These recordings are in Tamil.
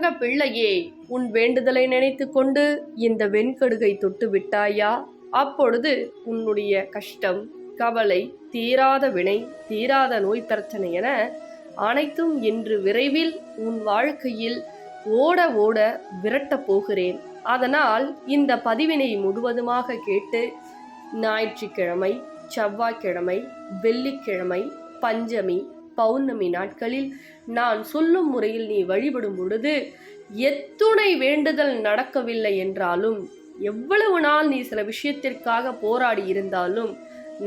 தங்க பிள்ளையே உன் வேண்டுதலை நினைத்து கொண்டு இந்த வெண்கடுகை தொட்டு விட்டாயா அப்பொழுது உன்னுடைய கஷ்டம் கவலை தீராத வினை தீராத நோய் பிரச்சனை என அனைத்தும் இன்று விரைவில் உன் வாழ்க்கையில் ஓட ஓட விரட்டப் போகிறேன். அதனால் இந்த பதிவினை முழுவதுமாக கேட்டு ஞாயிற்றுக்கிழமை செவ்வாய்க்கிழமை வெள்ளிக்கிழமை பஞ்சமி பௌர்ணமி நாட்களில் நான் சொல்லும் முறையில் நீ வழிபடும் பொழுது எத்துணை வேண்டுதல் நடக்கவில்லை என்றாலும் எவ்வளவு நாள் நீ சில விஷயத்திற்காக போராடி இருந்தாலும்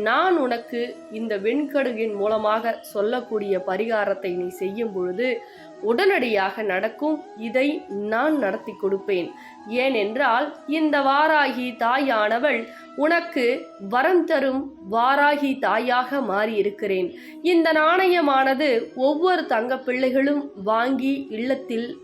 நான் உனக்கு இந்த வெண்கடுகின் மூலமாக சொல்லக்கூடிய பரிகாரத்தை நீ செய்யும் பொழுது உடனடியாக நடக்கும் இதை நான் நடத்தி கொடுப்பேன். ஏனென்றால் இந்த வாராகி தாயானவள் உனக்கு வரம் தரும் வாராகி தாயாக மாறியிருக்கிறேன். இந்த நாணயமானது ஒவ்வொரு தங்க பிள்ளைகளும் வாங்கி இல்லத்தில்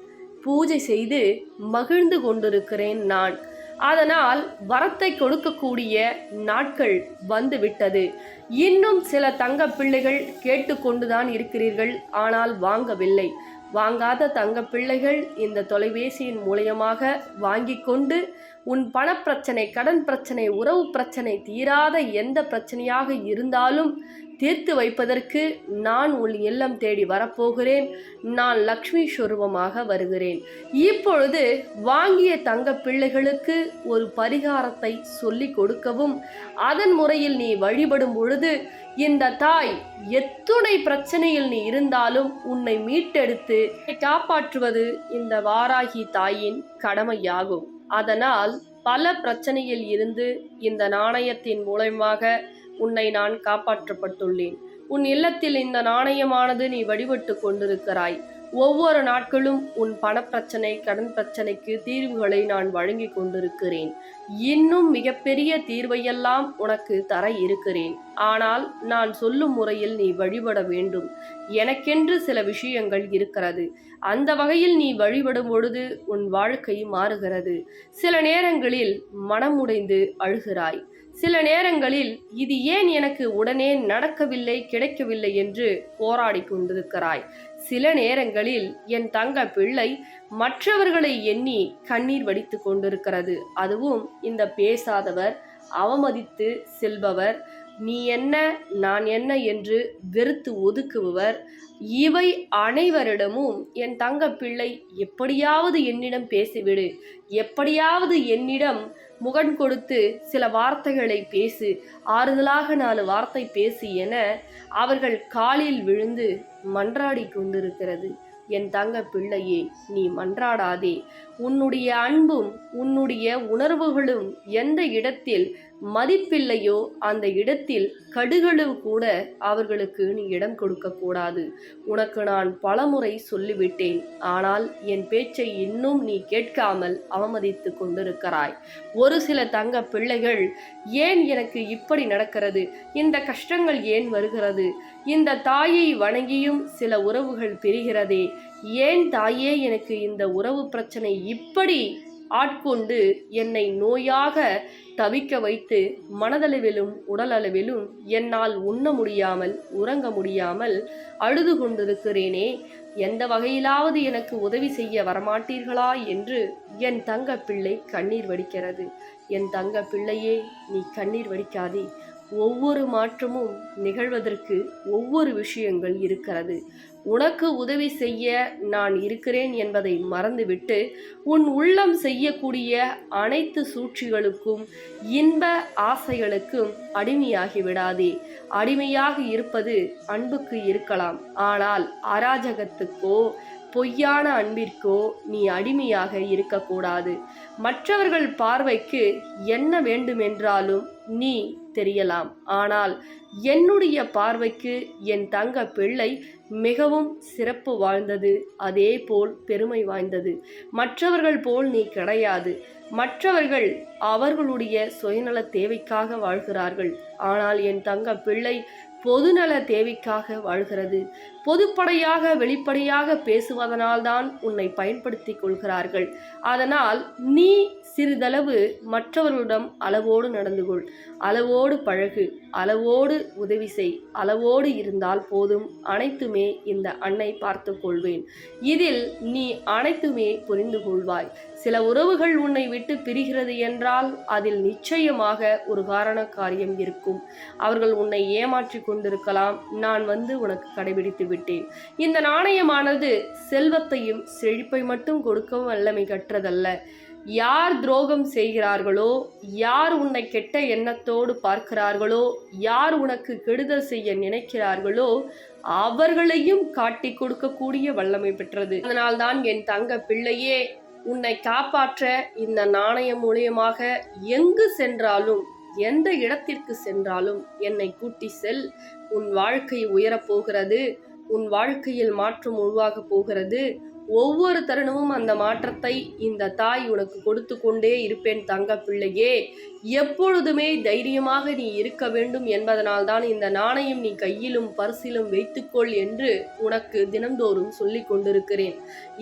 பூஜை செய்து மகிழ்ந்து கொண்டிருக்கிறேன் நான். அதனால் வரத்தை கொடுக்கக்கூடிய நாட்கள் வந்துவிட்டது. இன்னும் சில தங்க பிள்ளைகள் கேட்டுக்கொண்டுதான் இருக்கிறீர்கள் ஆனால் வாங்கவில்லை. வாங்காத தங்க பிள்ளைகள் இந்த தொலைபேசியின் மூலியமாக வாங்கி கொண்டு உன் பணப்பிரச்சனை கடன் பிரச்சனை உறவு பிரச்சனை தீராத எந்த பிரச்சனையாக இருந்தாலும் தீர்த்து வைப்பதற்கு நான் உன் இல்லம் தேடி வரப்போகிறேன். நான் லக்ஷ்மி ஸ்வரூபமாக வருகிறேன். இப்பொழுது வாங்கிய தங்க பிள்ளைகளுக்கு ஒரு பரிகாரத்தை சொல்லிக் கொடுக்கவும் அதன் முறையில் நீ வழிபடும் பொழுது இந்த தாய் எத்துணை பிரச்சனையில் நீ இருந்தாலும் உன்னை மீட்டெடுத்து காப்பாற்றுவது இந்த வாராகி தாயின் கடமையாகும். அதனால் பல பிரச்சனையில் இருந்து இந்த நாணயத்தின் மூலமாக உன்னை நான் காப்பாற்றப்பட்டுள்ளேன். உன் இல்லத்தில் இந்த நாணயமானது நீ வழிபட்டு கொண்டிருக்கிறாய். ஒவ்வொரு நாட்களும் உன் பணப்பிரச்சனை கடன் பிரச்சனைக்கு தீர்வுகளை நான் வழங்கி கொண்டிருக்கிறேன். இன்னும் மிகப்பெரிய தீர்வையெல்லாம் உனக்கு தர இருக்கிறேன். ஆனால் நான் சொல்லும் முறையில் நீ வழிபட வேண்டும். எனக்கென்று சில விஷயங்கள் இருக்கிறது. அந்த வகையில் நீ வழிபடும் பொழுது உன் வாழ்க்கை மாறுகிறது. சில நேரங்களில் மனமுடைந்து அழுகிறாய். சில நேரங்களில் இது ஏன் எனக்கு உடனே நடக்கவில்லை கிடைக்கவில்லை என்று போராடி கொண்டிருக்கிறாய்? சில நேரங்களில் என் தங்க பிள்ளை மற்றவர்களை எண்ணி கண்ணீர் வடித்து கொண்டிருக்கிறது. அதுவும் இந்த பேசாதவர் அவமதித்து செல்பவர் நீ என்ன நான் என்ன என்று வெறுத்து ஒதுக்குபவர். இவை அனைவரிடமும் என் தங்க பிள்ளை எப்படியாவது என்னிடம் பேசிவிடு. எப்படியாவது என்னிடம் முகன் கொடுத்து சில வார்த்தைகளை பேசு. ஆறுதலாக நாலு வார்த்தை பேசு என அவர்கள் காலில் விழுந்து மன்றாடி கொண்டிருக்கிறது. என் தங்க பிள்ளையே நீ மன்றாடாதே. உன்னுடைய அன்பும் உன்னுடைய உணர்வுகளும் எந்த இடத்தில் மதிப்பில்லையோ அந்த இடத்தில் கடுகளவு கூட அவர்களுக்கு நீ இடம் கொடுக்க கூடாது. உனக்கு நான் பலமுறை சொல்லிவிட்டேன். ஆனால் என் பேச்சை இன்னும் நீ கேட்காமல் அவமதித்து கொண்டிருக்கிறாய். ஒரு சில தங்க பிள்ளைகள் ஏன் எனக்கு இப்படி நடக்கிறது? இந்த கஷ்டங்கள் ஏன் வருகிறது? இந்த தாயை வணங்கியும் சில உறவுகள் பிரிகிறதே. ஏன் தாயே எனக்கு இந்த உறவு பிரச்சனை இப்படி ஆட்கொண்டு என்னை நோயாக தவிக்க வைத்து மனதளவிலும் உடலளவிலும் என்னால் உண்ண முடியாமல் உறங்க முடியாமல் அழுது கொண்டிருக்கிறேனே. எந்த வகையிலாவது எனக்கு உதவி செய்ய வரமாட்டீர்களா என்று என் தங்க பிள்ளை கண்ணீர் வடிக்கிறது. என் தங்க பிள்ளையே நீ கண்ணீர் வடிக்காதே. ஒவ்வொரு மாற்றமும் நிகழ்வதற்கு ஒவ்வொரு விஷயங்கள் இருக்கிறது. உனக்கு உதவி செய்ய நான் இருக்கிறேன் என்பதை மறந்துவிட்டு உன் உள்ளம் செய்யக்கூடிய அனைத்து சூழ்ச்சிகளுக்கும் இன்ப ஆசைகளுக்கும் அடிமையாகி விடாதே. அடிமையாக இருப்பது அன்புக்கு இருக்கலாம். ஆனால் அராஜகத்துக்கோ பொய்யான அன்பிற்கோ நீ அடிமையாக இருக்கக்கூடாது. மற்றவர்கள் பார்வைக்கு என்ன வேண்டுமென்றாலும் நீ தெரியலாம். ஆனால் என்னுடைய பார்வைக்கு என் தங்க பிள்ளை மிகவும் சிறப்பு வாழ்ந்தது அதே போல் பெருமை வாய்ந்தது. மற்றவர்கள் போல் நீ கிடையாது. மற்றவர்கள் அவர்களுடைய சுயநல தேவைக்காக வாழ்கிறார்கள். ஆனால் என் தங்க பிள்ளை பொதுநல தேவைக்காக வாழ்கிறது. பொதுப்படையாக வெளிப்படையாக பேசுவதனால்தான் உன்னை பயன்படுத்திக் கொள்கிறார்கள். அதனால் நீ சிறிதளவு மற்றவர்களிடம் அளவோடு நடந்து கொள். அளவோடு பழகு அளவோடு உதவி செய். அளவோடு இருந்தால் போதும். அனைத்துமே இந்த அன்னை பார்த்து கொள்வேன். இதில் நீ அனைத்துமே புரிந்து கொள்வாய். சில உறவுகள் உன்னை விட்டு பிரிகிறது என்றால் அதில் நிச்சயமாக ஒரு காரண காரியம் இருக்கும். அவர்கள் உன்னை ஏமாற்றி கொண்டிருக்கலாம். நான் வந்து உனக்கு கடைபிடித்து விட்டேன். இந்த நாணயமானது செல்வத்தையும் செழிப்பை மட்டும் கொடுக்கவும் வல்லமை கற்றதல்ல. யார் துரோகம் செய்கிறார்களோ யார் உன்னை கெட்ட எண்ணத்தோடு பார்க்கிறார்களோ யார் உனக்கு கெடுதல் செய்ய நினைக்கிறார்களோ அவர்களையும் காட்டி கொடுக்கக்கூடிய வல்லமை பெற்றது. அதனால்தான் என் தங்க பிள்ளையே உன்னை காப்பாற்ற இந்த நாணயம் மூலியமாக எங்கு சென்றாலும் எந்த இடத்திற்கு சென்றாலும் என்னை கூட்டி செல். உன் வாழ்க்கை உயரப் போகிறது. உன் வாழ்க்கையில் மாற்றம் உருவாகப் போகிறது. ஒவ்வொரு தருணமும் அந்த மாற்றத்தை இந்த தாய் உனக்கு கொடுத்து கொண்டே இருப்பேன் தங்க பிள்ளையே எப்பொழுதுமே தைரியமாக நீ இருக்க வேண்டும் என்பதனால்தான் இந்த நாணயம் நீ கையிலும் பரிசிலும் வைத்துக்கொள் என்று உனக்கு தினந்தோறும் சொல்லிக் கொண்டிருக்கிறேன்.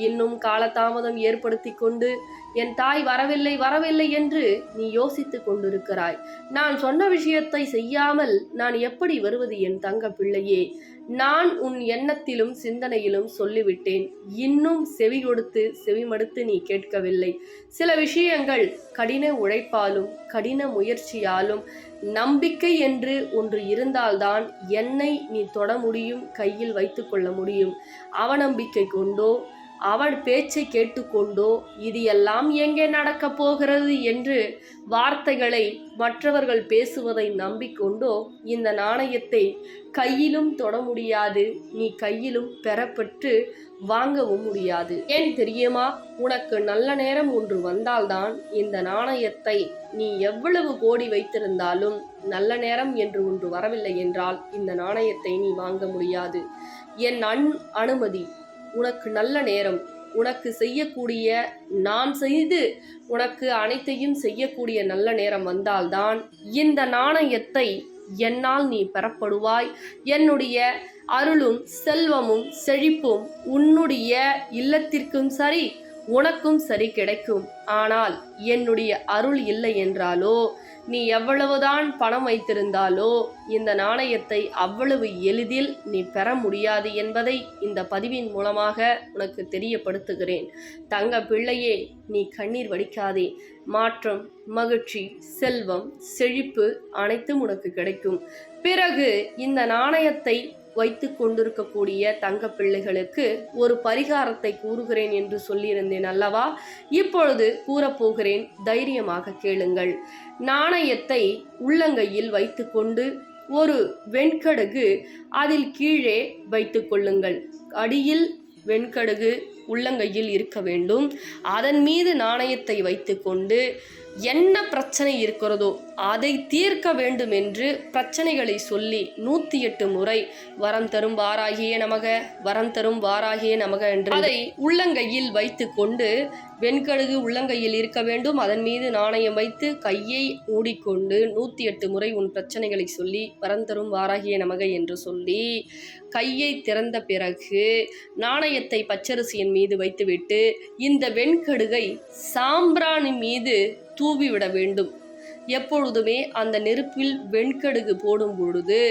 இன்னும் காலதாமதம் ஏற்படுத்தி கொண்டு என் தாய் வரவில்லை வரவில்லை என்று நீ யோசித்துக் கொண்டிருக்கிறாய். நான் சொன்ன விஷயத்தை செய்யாமல் நான் எப்படி வருவது என் தங்க பிள்ளையே? நான் உன் எண்ணத்திலும் சிந்தனையிலும் சொல்லிவிட்டேன். இன்னும் செவி கொடுத்து செவிமடுத்து நீ கேட்கவில்லை. சில விஷயங்கள் கடின உழைப்பாலும் கடின முயற்சியாலும் நம்பிக்கை என்று ஒன்று இருந்தால்தான் என்னை நீ தொட முடியும் கையில் வைத்துக்கொள்ள முடியும். அவநம்பிக்கை கொண்டோ அவள் பேச்சை கேட்டுக்கொண்டோ இது எல்லாம் எங்கே நடக்கப் போகிறது? என்று வார்த்தைகளை மற்றவர்கள் பேசுவதை நம்பிக்கொண்டோ இந்த நாணயத்தை கையிலும் தொட முடியாது. நீ கையிலும் பெறப்பட்டு வாங்கவும் முடியாது. ஏன் தெரியுமா? உனக்கு நல்ல நேரம் ஒன்று வந்தால்தான் இந்த நாணயத்தை நீ எவ்வளவு கோடி வைத்திருந்தாலும் நல்ல நேரம் என்று ஒன்று வரவில்லை என்றால் இந்த நாணயத்தை நீ வாங்க முடியாது. என் அன் அனுமதி. உனக்கு நல்ல நேரம். உனக்கு செய்யக்கூடிய நான் செய்து உனக்கு அனைத்தையும் செய்யக்கூடிய நல்ல நேரம் வந்தால்தான் இந்த நாணயத்தை என்னால் நீ பெறப்படுவாய். என்னுடைய அருளும் செல்வமும் செழிப்பும் உன்னுடைய இல்லத்திற்கும் சரி உனக்கும் சரி கிடைக்கும். ஆனால் என்னுடைய அருள் இல்லை என்றாலோ நீ எவ்வளவுதான் பணம் வைத்திருந்தாலோ இந்த நாணயத்தை அவ்வளவு எளிதில் நீ பெற முடியாது என்பதை இந்த பதிவின் மூலமாக உனக்கு தெரியப்படுத்துகிறேன். தங்க பிள்ளையே நீ கண்ணீர் வடிக்காதே. மாற்றம் மகிழ்ச்சி செல்வம் செழிப்பு அனைத்தும் உனக்கு கிடைக்கும். பிறகு இந்த நாணயத்தை வைத்து கொண்டிருக்கக்கூடிய தங்க பிள்ளைகளுக்கு ஒரு பரிகாரத்தை கூறுகிறேன் என்று சொல்லியிருந்தேன் அல்லவா? இப்பொழுது கூறப்போகிறேன் தைரியமாக கேளுங்கள். நாணயத்தை உள்ளங்கையில் வைத்துக்கொண்டு ஒரு வெண்கடுகு அதில் கீழே வைத்து கொள்ளுங்கள். அடியில் வெண்கடுகு உள்ளங்கையில் இருக்க வேண்டும். அதன் மீது நாணயத்தை வைத்துக்கொண்டு என்ன பிரச்சனை இருக்கிறதோ அதை தீர்க்க வேண்டும் என்று பிரச்சனைகளை சொல்லி நூற்றி எட்டு முறை வரம் தரும் வாராகிய நமக வரம் தரும் வாராகிய நமக என்று அதை உள்ளங்கையில் வைத்து கொண்டு வெண்கடுகு உள்ளங்கையில் இருக்க வேண்டும். அதன் மீது நாணயம் வைத்து கையை மூடிக்கொண்டு நூற்றி எட்டு முறை உன் பிரச்சனைகளை சொல்லி வரம் தரும் வாராகிய நமக என்று சொல்லி கையை திறந்த பிறகு நாணயத்தை பச்சரிசியின் மீது வைத்துவிட்டு இந்த வெண்கடுகை சாம்பிராணி மீது தூவிவிட வேண்டும். எப்பொழுதுமே அந்த நெருப்பில் வெண்கடுகு போடும் பொழுது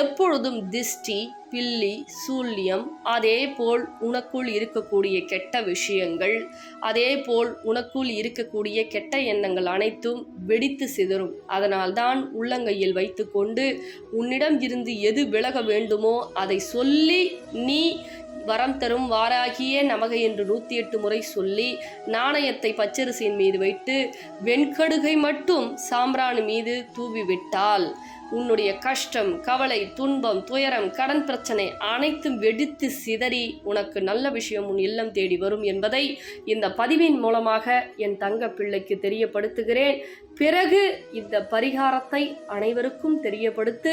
எப்பொழுதும் திஷ்டி பில்லி சூல்யம் அதே போல் உனக்குள் இருக்கக்கூடிய கெட்ட விஷயங்கள் அதே போல் உனக்குள் இருக்கக்கூடிய கெட்ட எண்ணங்கள் அனைத்தும் வெடித்து சிதறும். அதனால்தான் உள்ளங்கையில் வைத்துக்கொண்டு உன்னிடம் இருந்து எது விலக வேண்டுமோ அதை சொல்லி நீ வரம் தரும் வாராகியே நமக என்று நூற்றி எட்டு முறை சொல்லி நாணயத்தை பச்சரிசியின் மீது வைத்து வெண்கடுகை மட்டும் சாம்பிராணி மீது தூவி விட்டால் உன்னுடைய கஷ்டம் கவலை துன்பம் துயரம் கடன் பிரச்சனை அனைத்தும் வெடித்து சிதறி உனக்கு நல்ல விஷயம் உன் இல்லம் தேடி வரும் என்பதை இந்த பதிவின் மூலமாக என் தங்க பிள்ளைக்கு தெரியப்படுத்துகிறேன். பிறகு இந்த பரிகாரத்தை அனைவருக்கும் தெரியப்படுத்து